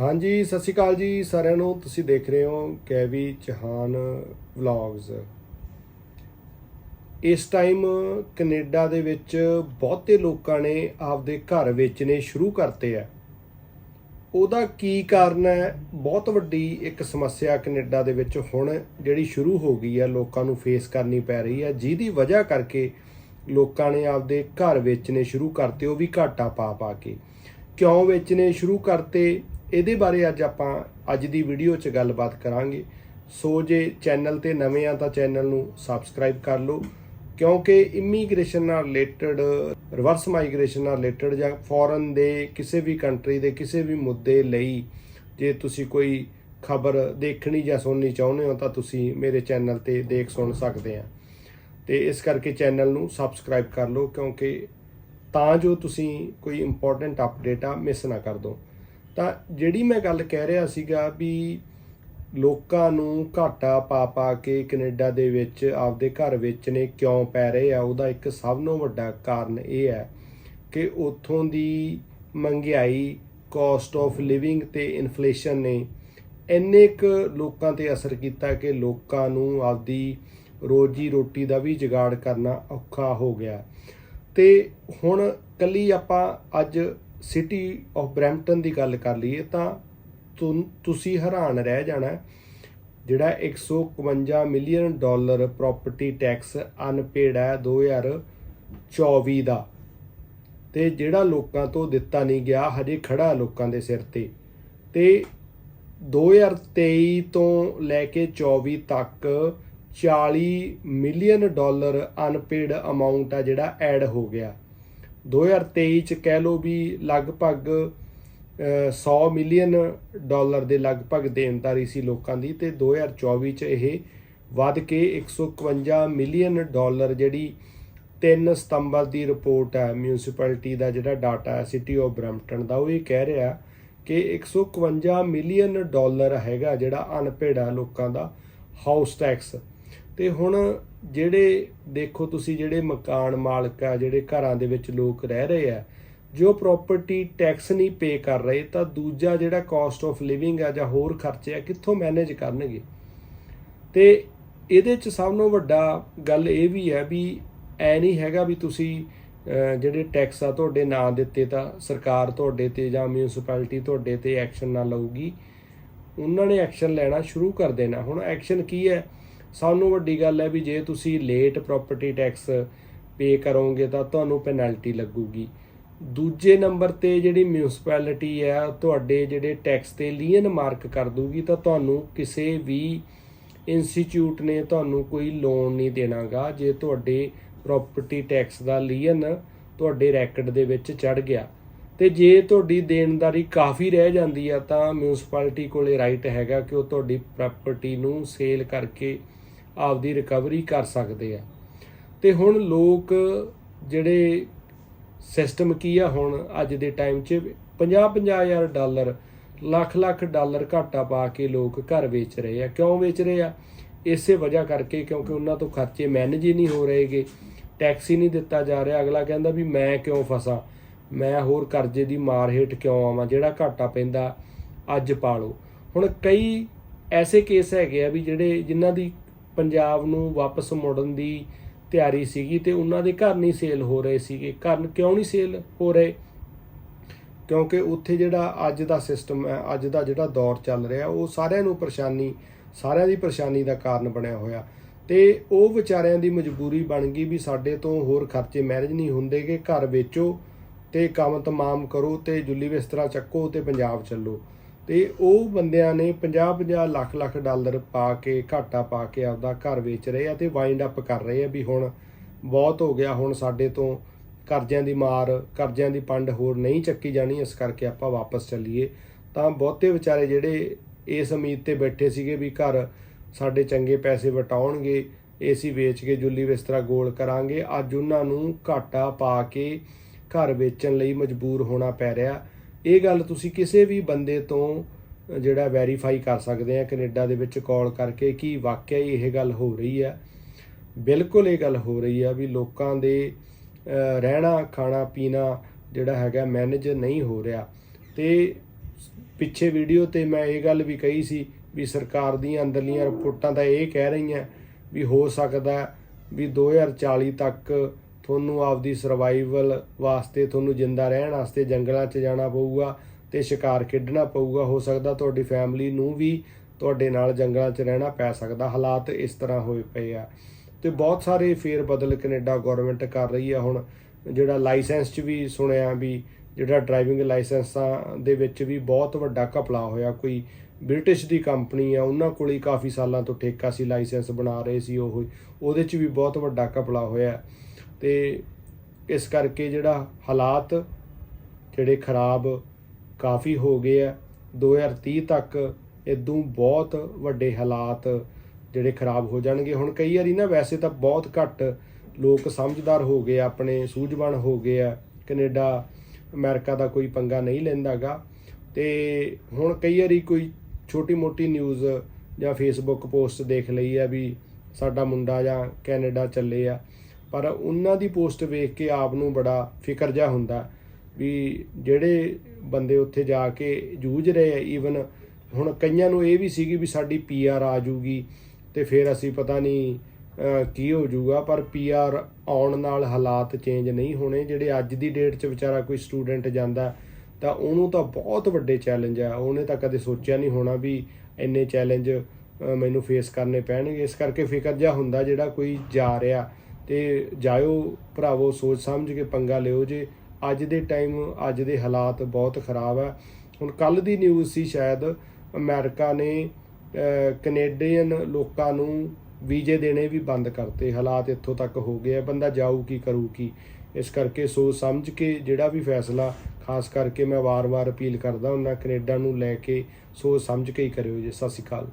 ਹਾਂਜੀ, ਸਤਿ ਸ਼੍ਰੀ ਅਕਾਲ ਜੀ ਸਾਰਿਆਂ ਨੂੰ। ਤੁਸੀਂ ਦੇਖ ਰਹੇ ਹੋ ਕੈਵੀ ਚਹਾਨ ਵਲੌਗਸ। ਇਸ ਟਾਈਮ ਕੈਨੇਡਾ ਦੇ ਵਿੱਚ ਬਹੁਤੇ ਲੋਕਾਂ ਨੇ ਆਪਦੇ ਘਰ ਵੇਚਣੇ ਸ਼ੁਰੂ ਕਰਤੇ ਆ। ਉਹਦਾ ਕੀ ਕਾਰਨ ਹੈ? ਬਹੁਤ ਵੱਡੀ ਇੱਕ ਸਮੱਸਿਆ ਕੈਨੇਡਾ ਦੇ ਵਿੱਚ ਹੁਣ ਜਿਹੜੀ ਸ਼ੁਰੂ ਹੋ ਗਈ ਹੈ ਲੋਕਾਂ ਨੂੰ ਫੇਸ ਕਰਨੀ ਪੈ ਰਹੀ ਹੈ ਜਿਹਦੀ ਵਜ੍ਹਾ ਕਰਕੇ ਲੋਕਾਂ ਨੇ ਆਪਦੇ ਘਰ ਵੇਚਣੇ ਸ਼ੁਰੂ ਕਰਤੇ, ਉਹ ਵੀ ਘਾਟਾ ਪਾ ਪਾ ਕੇ। ਕਿਉਂ ਵੇਚਣੇ ਸ਼ੁਰੂ ਕਰਤੇ? ਇਹਦੇ ਬਾਰੇ ਅੱਜ ਆਪਾਂ ਅੱਜ ਦੀ ਵੀਡੀਓ 'ਚ ਗੱਲਬਾਤ ਕਰਾਂਗੇ। ਸੋ ਜੇ ਚੈਨਲ ਤੇ ਨਵੇਂ ਆ ਤਾਂ ਚੈਨਲ ਨੂੰ ਸਬਸਕ੍ਰਾਈਬ ਕਰ ਲਓ, ਕਿਉਂਕਿ ਇਮੀਗ੍ਰੇਸ਼ਨ ਨਾਲ ਰਿਲੇਟਡ ਰਿਵਰਸ ਮਾਈਗ੍ਰੇਸ਼ਨ ਨਾਲ ਰਿਲੇਟਡ ਜਾਂ ਫੋਰਨ ਦੇ ਕਿਸੇ ਵੀ ਕੰਟਰੀ ਦੇ ਕਿਸੇ ਵੀ ਮੁੱਦੇ ਲਈ ਜੇ ਤੁਸੀਂ ਕੋਈ ਖਬਰ ਦੇਖਣੀ ਜਾਂ ਸੁਣਨੀ ਚਾਹੁੰਦੇ ਹੋ ਤਾਂ ਤੁਸੀਂ ਮੇਰੇ ਚੈਨਲ ਤੇ ਦੇਖ ਸੁਣ ਸਕਦੇ ਆ। ਤੇ ਇਸ ਕਰਕੇ ਚੈਨਲ ਨੂੰ ਸਬਸਕ੍ਰਾਈਬ ਕਰ ਲਓ, ਕਿਉਂਕਿ ਤਾਂ ਜੋ ਤੁਸੀਂ ਕੋਈ ਇੰਪੋਰਟੈਂਟ ਅਪਡੇਟ ਆ ਮਿਸ ਨਾ ਕਰ ਦਿਓ ਤਾਂ ਜਿਹੜੀ ਮੈਂ ਗੱਲ ਕਹਿ ਰਿਹਾ ਸੀਗਾ ਵੀ ਲੋਕਾਂ ਨੂੰ ਘਾਟਾ ਪਾ ਪਾ ਕੇ ਕੈਨੇਡਾ ਦੇ ਵਿੱਚ ਆਪਦੇ ਘਰ ਵੇਚਣੇ ਕਿਉਂ ਪੈ ਰਹੇ ਆ, ਉਹਦਾ ਇੱਕ ਸਭ ਤੋਂ ਵੱਡਾ ਕਾਰਨ ਇਹ ਹੈ ਕਿ ਉੱਥੋਂ ਦੀ ਮਹਿੰਗਾਈ ਕਾਸਟ ਆਫ ਲਿਵਿੰਗ ਤੇ ਇਨਫਲੇਸ਼ਨ ਨੇ ਇੰਨੇ ਕੁ ਲੋਕਾਂ ਤੇ ਅਸਰ ਕੀਤਾ ਕਿ ਲੋਕਾਂ ਨੂੰ ਆਪਦੀ ਰੋਜੀ ਰੋਟੀ ਦਾ ਵੀ ਜਗਾੜ ਕਰਨਾ ਔਖਾ ਹੋ ਗਿਆ। ਤੇ ਹੁਣ ਕੱਲੀ ਆਪਾਂ ਅੱਜ ਸਿਟੀ ਆਫ ਬ੍ਰੈਂਪਟਨ ਦੀ ਗੱਲ ਕਰ ਲਈਏ ਤਾਂ ਤੁਸੀਂ ਹੈਰਾਨ ਰਹਿ ਜਾਣਾ ਜਿਹੜਾ 151 million dollar property tax unpaid ਹੈ 2024 ਦਾ। ਤੇ ਜਿਹੜਾ ਲੋਕਾਂ ਤੋਂ ਦਿੱਤਾ ਨਹੀਂ ਗਿਆ, ਹਜੇ ਖੜਾ ਲੋਕਾਂ ਦੇ ਸਿਰ ਤੇ। ਤੇ 2023 ਤੋਂ ਲੈ ਕੇ 24 ਤੱਕ 40 ਮਿਲੀਅਨ ਡਾਲਰ ਅਨਪੇਡ ਅਮਾਉਂਟ ਆ ਜਿਹੜਾ ਐਡ ਹੋ ਗਿਆ। 2023 ਚ ਕਹਿ ਲਓ ਵੀ ਲਗਭਗ ਅਹ, 100 ਮਿਲੀਅਨ ਡਾਲਰ ਦੇ ਲਗਭਗ ਦੇਣਦਾਰੀ ਸੀ ਲੋਕਾਂ ਦੀ ਤੇ 2024 ਚ ਇਹ ਵੱਧ ਕੇ 151 ਮਿਲੀਅਨ ਡਾਲਰ ਜਿਹੜੀ 3 ਸਤੰਬਰ ਦੀ ਰਿਪੋਰਟ ਹੈ ਮਿਊਨਿਸਪੈਲਿਟੀ ਦਾ ਜਿਹੜਾ ਡਾਟਾ ਹੈ ਸਿਟੀ ਆਫ ਬ੍ਰੈਂਪਟਨ ਦਾ ਉਹ ਇਹ ਕਹਿ ਰਿਹਾ ਕਿ 151 ਮਿਲੀਅਨ ਡਾਲਰ ਹੈਗਾ ਜਿਹੜਾ ਅਨਪੇਡ ਹੈ ਲੋਕਾਂ ਦਾ ਹਾਊਸ ਟੈਕਸ। ਤੇ ਹੁਣ ਜਿਹੜੇ ਦੇਖੋ ਤੁਸੀਂ ਜਿਹੜੇ ਮਕਾਨ ਮਾਲਕ ਆ, ਜਿਹੜੇ ਘਰਾਂ ਦੇ ਵਿੱਚ ਲੋਕ ਰਹਿ ਰਹੇ ਆ, ਜੋ ਪ੍ਰਾਪਰਟੀ ਟੈਕਸ ਨਹੀਂ ਪੇ ਕਰ ਰਹੇ, ਤਾਂ ਦੂਜਾ ਜਿਹੜਾ ਕਾਸਟ ਆਫ ਲਿਵਿੰਗ ਆ ਜਾਂ ਹੋਰ ਖਰਚੇ ਆ, ਕਿੱਥੋਂ ਮੈਨੇਜ ਕਰਨਗੇ? ਤੇ ਇਹਦੇ ਚ ਸਭ ਤੋਂ ਵੱਡਾ ਗੱਲ ਇਹ ਵੀ ਹੈ ਵੀ ਐ ਨਹੀਂ ਹੈਗਾ ਵੀ ਤੁਸੀਂ ਜਿਹੜੇ ਟੈਕਸ ਆ ਤੁਹਾਡੇ ਨਾਂ ਦਿੱਤੇ ਤਾਂ ਸਰਕਾਰ ਤੁਹਾਡੇ ਤੇ ਜਾਂ ਮਿਊਨਿਸਪੈਲਿਟੀ ਤੁਹਾਡੇ ਤੇ ਐਕਸ਼ਨ ਨਾ ਲਊਗੀ। ਉਹਨਾਂ ਨੇ ਐਕਸ਼ਨ ਲੈਣਾ ਸ਼ੁਰੂ ਕਰ ਦੇਣਾ। ਹੁਣ ਐਕਸ਼ਨ ਕੀ ਹੈ? ਸਭ ਨੂੰ ਵੱਡੀ ਗੱਲ ਹੈ ਵੀ ਜੇ ਤੁਸੀਂ ਲੇਟ ਪ੍ਰਾਪਰਟੀ ਟੈਕਸ ਪੇ ਕਰੋਗੇ ਤਾਂ ਤੁਹਾਨੂੰ ਪੈਨਲਟੀ ਲੱਗੂਗੀ। ਦੂਜੇ ਨੰਬਰ ਤੇ ਜਿਹੜੀ ਮਿਊਨਿਸਪੈਲਿਟੀ ਹੈ, ਤੁਹਾਡੇ ਜਿਹੜੇ ਟੈਕਸ ਤੇ ਲੀਨ ਮਾਰਕ ਕਰ ਦੂਗੀ ਤਾਂ ਤੁਹਾਨੂੰ ਕਿਸੇ ਵੀ ਇੰਸਟੀਚਿਊਟ ਨੇ ਤੁਹਾਨੂੰ ਕੋਈ ਲੋਨ ਨਹੀਂ ਦੇਣਾਗਾ। ਜੇ ਤੁਹਾਡੇ ਪ੍ਰਾਪਰਟੀ ਟੈਕਸ ਦਾ ਲੀਨ ਤੁਹਾਡੇ ਰੈਕਡ ਦੇ ਵਿੱਚ ਚੜ ਗਿਆ ਤੇ ਜੇ ਤੁਹਾਡੀ ਦੇਣਦਾਰੀ ਕਾਫੀ ਰਹਿ ਜਾਂਦੀ ਆ, ਤਾਂ ਮਿਊਨਿਸਪੈਲਿਟੀ ਕੋਲੇ ਰਾਈਟ ਹੈਗਾ ਕਿ ਉਹ ਤੁਹਾਡੀ ਪ੍ਰਾਪਰਟੀ ਨੂੰ ਸੇਲ ਕਰਕੇ ਆਪਦੀ ਰਿਕਵਰੀ ਕਰ ਸਕਦੇ ਆ। ਤੇ ਹੁਣ ਲੋਕ ਜਿਹੜੇ ਸਿਸਟਮ ਕੀ ਆ ਹੁਣ ਅੱਜ ਦੇ ਟਾਈਮ 'ਚ 50-50 ਹਜ਼ਾਰ ਡਾਲਰ ਲੱਖ ਲੱਖ ਡਾਲਰ ਘਾਟਾ ਪਾ ਕੇ ਲੋਕ ਘਰ ਵੇਚ ਰਹੇ ਆ। ਕਿਉਂ ਵੇਚ ਰਹੇ ਆ? ਇਸੇ ਵਜ੍ਹਾ ਕਰਕੇ ਕਿਉਂਕਿ ਉਹਨਾਂ ਤੋਂ ਖਰਚੇ ਮੈਨੇਜ ਹੀ ਨਹੀਂ ਹੋ ਰਹੇਗੇ। ਟੈਕਸ ਹੀ ਨਹੀਂ ਦਿੱਤਾ ਜਾ ਰਿਹਾ। ਅਗਲਾ ਕਹਿੰਦਾ ਵੀ ਮੈਂ ਕਿਉਂ ਫਸਾਂ? ਮੈਂ ਹੋਰ ਕਰਜ਼ੇ ਦੀ ਮਾਰ ਹੇਠ ਕਿਉਂ ਆਵਾਂ? ਜਿਹੜਾ ਘਾਟਾ ਪੈਂਦਾ, ਅੱਜ ਪਾ ਲਓ ਹੁਣ ਕਈ ਐਸੇ ਕੇਸ ਹੈਗੇ ਆ ਵੀ ਜਿਹੜੇ ਜਿਨ੍ਹਾਂ ਦੀ ਪੰਜਾਬ ਨੂੰ ਵਾਪਸ ਮੁੜਨ ਦੀ ਤਿਆਰੀ ਸੀਗੀ ਤੇ ਉਹਨਾਂ ਦੇ ਘਰ ਨਹੀਂ ਸੇਲ ਹੋ ਰਹੇ ਸੀਗੇ। ਘਰ ਕਿਉਂ ਨਹੀਂ ਸੇਲ ਹੋ ਰਹੇ? ਕਿਉਂਕਿ ਉੱਥੇ ਜਿਹੜਾ ਅੱਜ ਦਾ ਸਿਸਟਮ ਹੈ, ਅੱਜ ਦਾ ਜਿਹੜਾ ਦੌਰ ਚੱਲ ਰਿਹਾ, ਉਹ ਸਾਰਿਆਂ ਨੂੰ ਪਰੇਸ਼ਾਨੀ, ਸਾਰਿਆਂ ਦੀ ਪਰੇਸ਼ਾਨੀ ਦਾ ਕਾਰਨ ਬਣਿਆ ਹੋਇਆ। ਤੇ ਉਹ ਵਿਚਾਰਿਆਂ ਦੀ ਮਜਬੂਰੀ ਬਣ ਗਈ ਵੀ ਸਾਡੇ ਤੋਂ ਹੋਰ ਖਰਚੇ ਮੈਨੇਜ ਨਹੀਂ ਹੁੰਦੇਗੇ, ਘਰ ਵੇਚੋ। ਤੇ ਕੰਮ ਤਮਾਮ ਕਰੋ ਤੇ ਜੁੱਲੀ ਬਿਸਤਰਾ ਚੱਕੋ ਤੇ ਪੰਜਾਬ ਚੱਲੋ। ਤੇ ਉਹ ਬੰਦਿਆਂ ਨੇ 50-50 ਲੱਖ ਲੱਖ ਡਾਲਰ ਪਾ ਕੇ, ਘਾਟਾ ਪਾ ਕੇ ਆਪਦਾ ਘਰ ਵੇਚ ਰਹੇ ਆ ਤੇ ਵਾਈਂਡ ਅਪ ਕਰ ਰਹੇ ਆ ਵੀ ਹੁਣ ਬਹੁਤ ਹੋ ਗਿਆ, ਹੁਣ ਸਾਡੇ ਤੋਂ ਕਰਜ਼ਿਆਂ ਦੀ ਮਾਰ, ਕਰਜ਼ਿਆਂ ਦੀ ਪੰਡ ਹੋਰ ਨਹੀਂ ਚੱਕੀ ਜਾਣੀ, ਇਸ ਕਰਕੇ ਆਪਾਂ ਵਾਪਸ ਚੱਲੀਏ। ਤਾਂ ਬਹੁਤੇ ਵਿਚਾਰੇ ਜਿਹੜੇ ਇਸ ਉਮੀਦ ਤੇ ਬੈਠੇ ਸੀਗੇ ਵੀ ਘਰ ਸਾਡੇ ਚੰਗੇ ਪੈਸੇ ਵਟਾਉਣਗੇ, ਏਸੀ ਵੇਚ ਕੇ ਜੁੱਲੀ ਬਿਸਤਰਾ ਗੋਲ ਕਰਾਂਗੇ, ਅੱਜ ਉਹਨਾਂ ਨੂੰ ਘਾਟਾ ਪਾ ਕੇ ਘਰ ਵੇਚਣ ਲਈ ਮਜਬੂਰ ਹੋਣਾ ਪੈ ਰਿਹਾ। ਇਹ ਗੱਲ ਤੁਸੀਂ ਕਿਸੇ ਵੀ ਬੰਦੇ ਤੋਂ ਜਿਹੜਾ ਵੈਰੀਫਾਈ ਕਰ ਸਕਦੇ ਆ, ਕੈਨੇਡਾ ਦੇ ਵਿੱਚ ਕਾਲ ਕਰਕੇ ਕਿ ਵਾਕਿਆ ਹੀ ਇਹ ਗੱਲ ਹੋ ਰਹੀ ਹੈ ਬਿਲਕੁਲ ਇਹ ਗੱਲ ਹੋ ਰਹੀ ਆ ਵੀ ਲੋਕਾਂ ਦੇ ਰਹਿਣਾ, ਖਾਣਾ, ਪੀਣਾ ਜਿਹੜਾ ਹੈਗਾ ਮੈਨੇਜ ਨਹੀਂ ਹੋ ਰਿਹਾ। ਤੇ ਪਿੱਛੇ ਵੀਡੀਓ ਤੇ ਮੈਂ ਇਹ ਗੱਲ ਵੀ ਕਹੀ ਸੀ ਵੀ ਸਰਕਾਰ ਦੀਆਂ ਅੰਦਰਲੀਆਂ ਰਿਪੋਰਟਾਂ ਤਾਂ ਇਹ ਕਹਿ ਰਹੀਆਂ ਵੀ ਹੋ ਸਕਦਾ ਹੈ ਵੀ 2040 ਤੱਕ ਤੁਹਾਨੂੰ ਆਪਦੀ ਸਰਵਾਈਵਲ ਵਾਸਤੇ ਤੁਹਾਨੂੰ ਜਿੰਦਾ ਰਹਿਣ ਵਾਸਤੇ ਜੰਗਲਾਂ 'ਚ ਜਾਣਾ ਪਊਗਾ ਤੇ ਸ਼ਿਕਾਰ ਖੇਡਣਾ ਪਊਗਾ, ਹੋ ਸਕਦਾ ਤੁਹਾਡੀ ਫੈਮਿਲੀ ਨੂੰ ਵੀ ਤੁਹਾਡੇ ਨਾਲ ਜੰਗਲਾਂ 'ਚ ਰਹਿਣਾ ਪੈ ਸਕਦਾ, ਹਾਲਾਤ ਇਸ ਤਰ੍ਹਾਂ ਹੋਏ ਪਏ ਆ। ਤੇ ਬਹੁਤ ਸਾਰੇ ਫੇਰ ਬਦਲ ਕੈਨੇਡਾ ਗਵਰਨਮੈਂਟ ਕਰ ਰਹੀ ਆ ਹੁਣ, ਜਿਹੜਾ ਲਾਇਸੈਂਸ 'ਚ ਵੀ ਸੁਣਿਆ ਵੀ, ਜਿਹੜਾ ਡਰਾਈਵਿੰਗ ਲਾਇਸੈਂਸਾਂ ਦੇ ਵਿੱਚ ਵੀ ਬਹੁਤ ਵੱਡਾ ਘਪਲਾ ਹੋਇਆ। ਕੋਈ ਬ੍ਰਿਟਿਸ਼ ਦੀ ਕੰਪਨੀ ਆ, ਉਹਨਾਂ ਕੋਲ ਹੀ ਕਾਫੀ ਸਾਲਾਂ ਤੋਂ ਠੇਕਾ ਸੀ ਲਾਇਸੈਂਸ ਬਣਾ ਰਹੇ ਸੀ ਉਹ, ਉਹਦੇ 'ਚ ਵੀ ਬਹੁਤ ਵੱਡਾ ਘਪਲਾ ਹੋਇਆ। ਤੇ ਇਸ ਕਰਕੇ ਜਿਹੜਾ ਹਾਲਾਤ ਜਿਹੜੇ ਖਰਾਬ ਕਾਫੀ ਹੋ ਗਏ ਆ। 2030 ਤੱਕ ਇਦੋਂ ਬਹੁਤ ਵੱਡੇ ਹਾਲਾਤ ਜਿਹੜੇ ਖਰਾਬ ਹੋ ਜਾਣਗੇ। ਹੁਣ ਕਈ ਵਾਰੀ ਨਾ ਵੈਸੇ ਤਾਂ ਬਹੁਤ ਘੱਟ ਲੋਕ ਸਮਝਦਾਰ ਹੋ ਗਏ ਆ, ਆਪਣੇ ਸੂਝਵਾਨ ਹੋ ਗਏ ਆ। ਕੈਨੇਡਾ ਅਮਰੀਕਾ ਦਾ ਕੋਈ ਪੰਗਾ ਨਹੀਂ ਲੈਂਦਾਗਾ ਤੇ ਹੁਣ ਕਈ ਵਾਰੀ ਕੋਈ ਛੋਟੀ ਮੋਟੀ ਨਿਊਜ਼ ਜਾਂ ਫੇਸਬੁੱਕ ਪੋਸਟ ਦੇਖ ਲਈ ਆ ਵੀ ਸਾਡਾ ਮੁੰਡਾ ਜਾਂ ਕੈਨੇਡਾ ਚੱਲੇ ਆ। ਪਰ ਉਹਨਾਂ ਦੀ ਪੋਸਟ ਵੇਖ ਕੇ ਆਪ ਨੂੰ ਬੜਾ ਫਿਕਰ ਜਿਹਾ ਹੁੰਦਾ ਵੀ ਜਿਹੜੇ ਬੰਦੇ ਉੱਥੇ ਜਾ ਕੇ ਜੂਝ ਰਹੇ ਆ ਈਵਨ ਹੁਣ ਕਈਆਂ ਨੂੰ ਇਹ ਵੀ ਸੀਗੀ ਵੀ ਸਾਡੀ ਪੀਆਰ ਆ ਜੂਗੀ ਤੇ ਫਿਰ ਅਸੀਂ ਪਤਾ ਨਹੀਂ ਕੀ ਹੋ ਜਾਊਗਾ ਪਰ ਪੀਆਰ ਆਉਣ ਨਾਲ ਹਾਲਾਤ ਚੇਂਜ ਨਹੀਂ ਹੋਣੇ। ਜਿਹੜੇ ਅੱਜ ਦੀ ਡੇਟ 'ਚ ਵਿਚਾਰਾ ਕੋਈ ਸਟੂਡੈਂਟ ਜਾਂਦਾ, ਤਾਂ ਉਹਨੂੰ ਤਾਂ ਬਹੁਤ ਵੱਡੇ ਚੈਲੰਜ ਆ। ਉਹਨੇ ਤਾਂ ਕਦੇ ਸੋਚਿਆ ਨਹੀਂ ਹੋਣਾ ਵੀ ਇੰਨੇ ਚੈਲੰਜ ਮੈਨੂੰ ਫੇਸ ਕਰਨੇ ਪੈਣਗੇ। ਇਸ ਕਰਕੇ ਫਿਕਰ ਜਿਹਾ ਹੁੰਦਾ ਜਿਹੜਾ ਕੋਈ ਜਾ ਰਿਹਾ। ਤੇ ਜਾਇਓ ਭਰਾਵੋ ਸੋਚ ਸਮਝ ਕੇ ਪੰਗਾ ਲਿਓ ਜੇ। ਅੱਜ ਦੇ ਟਾਈਮ ਅੱਜ ਦੇ ਹਾਲਾਤ ਬਹੁਤ ਖਰਾਬ ਆ। ਹੁਣ ਕੱਲ ਦੀ ਨਿਊਜ਼ ਸੀ ਸ਼ਾਇਦ ਅਮਰੀਕਾ ਨੇ ਅਹ, ਕੈਨੇਡੀਅਨ ਲੋਕਾਂ ਨੂੰ ਵੀਜ਼ੇ ਦੇਣੇ ਵੀ ਬੰਦ ਕਰਤੇ। ਹਾਲਾਤ ਇੱਥੋਂ ਤੱਕ ਹੋ ਗਏ ਆ। ਬੰਦਾ ਜਾਊ ਕੀ ਕਰੂ ਕੀ। ਇਸ ਕਰਕੇ ਸੋਚ ਸਮਝ ਕੇ ਜਿਹੜਾ ਵੀ ਫੈਸਲਾ ਖਾਸ ਕਰਕੇ ਮੈਂ ਵਾਰ-ਵਾਰ ਅਪੀਲ ਕਰਦਾ ਹੁੰਦਾ ਕੈਨੇਡਾ ਨੂੰ ਲੈ ਕੇ ਸੋਚ ਸਮਝ ਕੇ ਹੀ ਕਰਿਓ ਜੇ। ਸਤਿ ਸ਼੍ਰੀ ਅਕਾਲ।